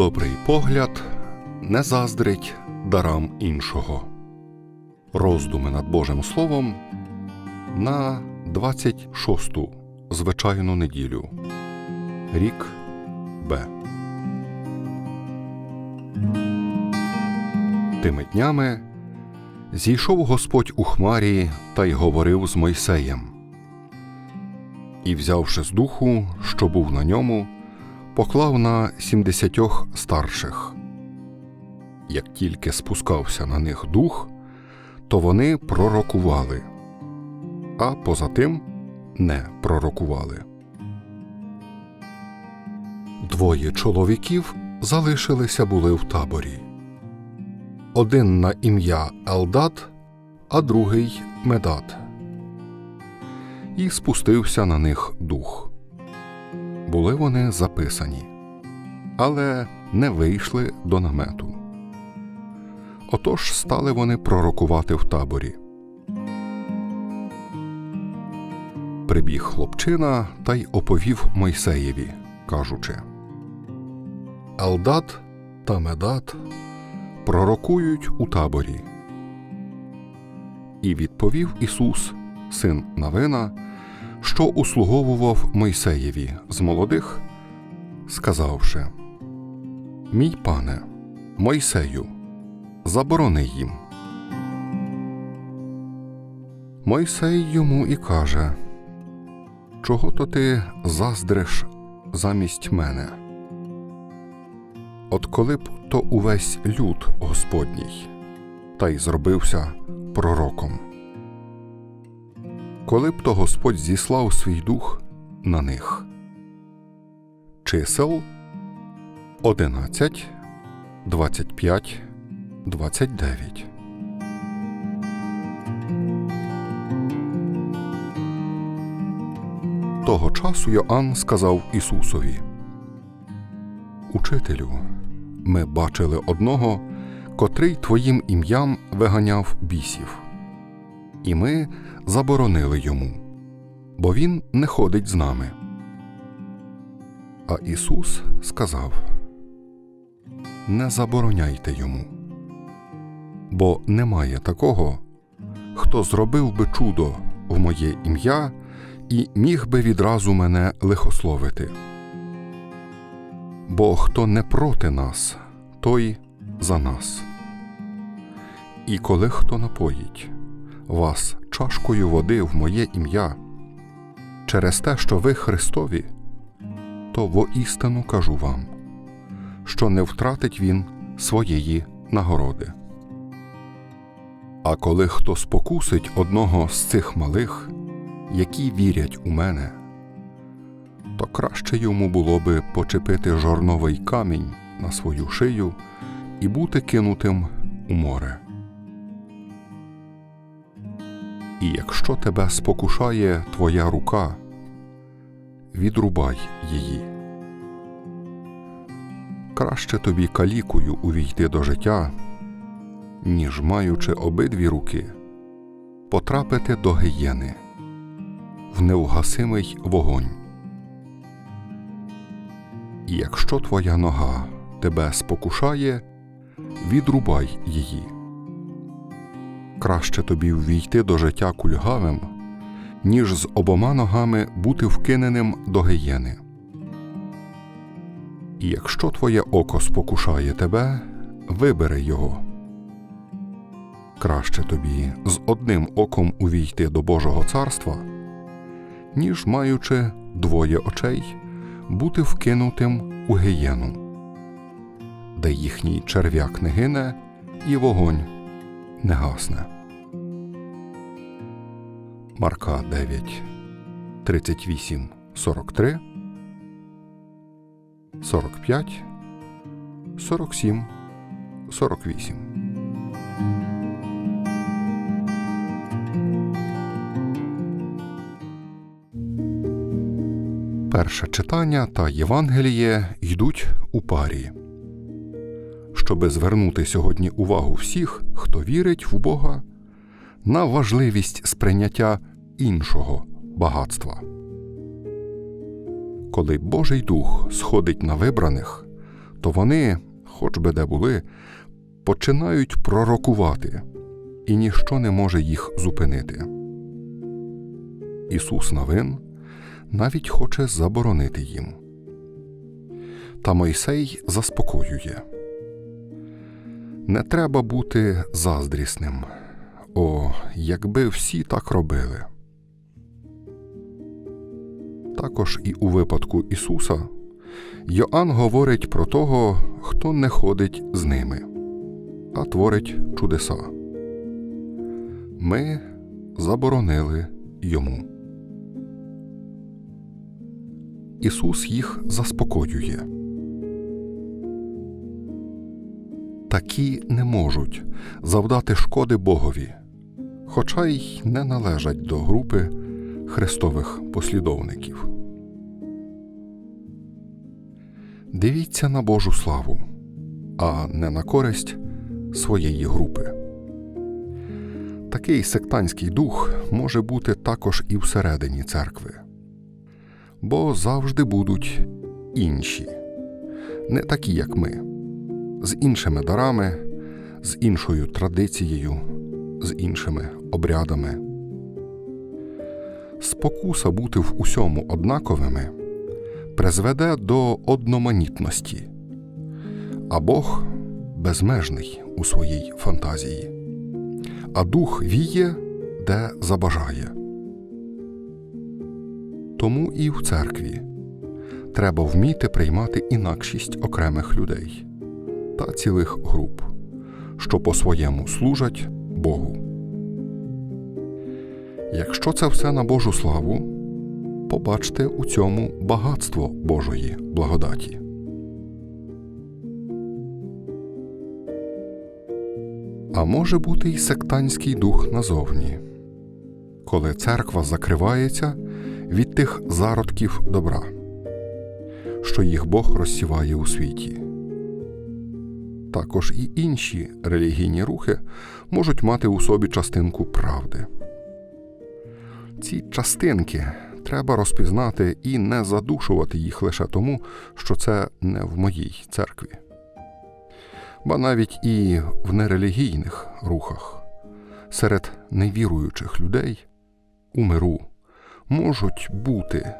Добрий погляд не заздрить дарам іншого. Роздуми над Божим Словом на 26-ту звичайну неділю. Рік Б. Тими днями зійшов Господь у хмарі та й говорив з Мойсеєм. І, взявши з духу, що був на ньому, поклав на сімдесятьох старших. Як тільки спускався на них дух, то вони пророкували, а поза тим не пророкували. Двоє чоловіків залишилися були в таборі. Один на ім'я Елдат, а другий Медат. І спустився на них дух були вони записані, але не вийшли до намету. Отож стали вони пророкувати в таборі. Прибіг хлопчина та й оповів Мойсеєві, кажучи Алдат та Медат пророкують у таборі. І відповів Ісус, син Навина, що услуговував Мойсеєві з молодих, сказавши Мій пане, Мойсею, заборони їм. Мойсей йому і каже Чого то ти заздриш замість мене? От коли б то увесь люд Господній, та й зробився пророком коли б то Господь зіслав свій дух на них. Чисел 11, 25, 29 Того часу Йоанн сказав Ісусові Учителю, ми бачили одного, котрий Твоїм ім'ям виганяв бісів і ми заборонили йому, бо він не ходить з нами. А Ісус сказав Не забороняйте йому, бо немає такого, хто зробив би чудо в моє ім'я і міг би відразу мене лихословити. Бо хто не проти нас, той за нас. І коли хто напоїть, вас чашкою води в моє ім'я, через те, що ви Христові, то воістину кажу вам, що не втратить він своєї нагороди. А коли хто спокусить одного з цих малих, які вірять у мене, то краще йому було би почепити жорновий камінь на свою шию і бути кинутим у море. І якщо тебе спокушає твоя рука, відрубай її. Краще тобі калікою увійти до життя, ніж маючи обидві руки, потрапити до гієни в невгасимий вогонь. І якщо твоя нога тебе спокушає, відрубай її краще тобі ввійти до життя кульгавим, ніж з обома ногами бути вкиненим до гієни. І якщо твоє око спокушає тебе, вибери його. Краще тобі з одним оком увійти до Божого царства, ніж маючи двоє очей, бути вкинутим у гієну, де їхній черв'як не гине і вогонь не гасне. Марка 9, 38, 43, 45, 47, 48. Перше читання та Євангеліє йдуть у парі щоби звернути сьогодні увагу всіх, хто вірить в Бога, на важливість сприйняття іншого багатства. Коли Божий Дух сходить на вибраних, то вони, хоч би де були, починають пророкувати, і ніщо не може їх зупинити. Ісус Навин навіть хоче заборонити їм. Та Мойсей заспокоює. Не треба бути заздрісним. О, якби всі так робили. Також і у випадку Ісуса Йоанн говорить про того, хто не ходить з ними, а творить чудеса. Ми заборонили йому. Ісус їх заспокоює. Такі не можуть завдати шкоди Богові, хоча й не належать до групи Христових послідовників. Дивіться на Божу славу, а не на користь своєї групи. Такий сектантський дух може бути також і всередині церкви, бо завжди будуть інші, не такі, як ми, з іншими дарами, з іншою традицією, з іншими обрядами. Спокуса бути в усьому однаковими призведе до одноманітності, а Бог безмежний у своїй фантазії, а дух віє, де забажає. Тому і в церкві треба вміти приймати інакшість окремих людей та цілих груп, що по своєму служать Богу. Якщо це все на Божу славу, побачте у цьому багатство Божої благодаті. А може бути й сектантський дух назовні, коли церква закривається від тих зародків добра, що їх Бог розсіває у світі. Також і інші релігійні рухи можуть мати у собі частинку правди. Ці частинки треба розпізнати і не задушувати їх лише тому, що це не в моїй церкві. Ба навіть і в нерелігійних рухах серед невіруючих людей у миру можуть бути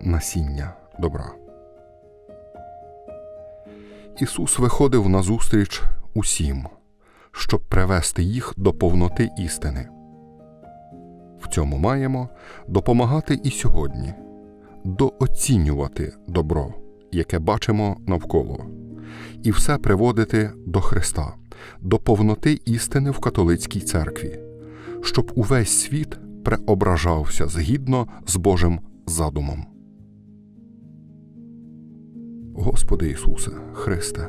насіння добра. Ісус виходив назустріч усім, щоб привести їх до повноти істини. В цьому маємо допомагати і сьогодні, дооцінювати добро, яке бачимо навколо, і все приводити до Христа, до повноти істини в католицькій церкві, щоб увесь світ преображався згідно з Божим задумом. Господи Ісусе, Христе,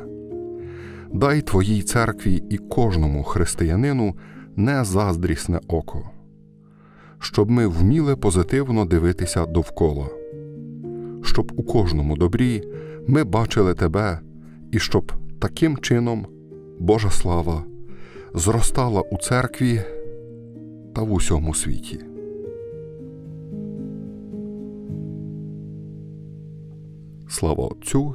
дай Твоїй церкві і кожному християнину незаздрісне око щоб ми вміли позитивно дивитися довкола, щоб у кожному добрі ми бачили Тебе, і щоб таким чином Божа слава зростала у церкві та в усьому світі. Слава Отцю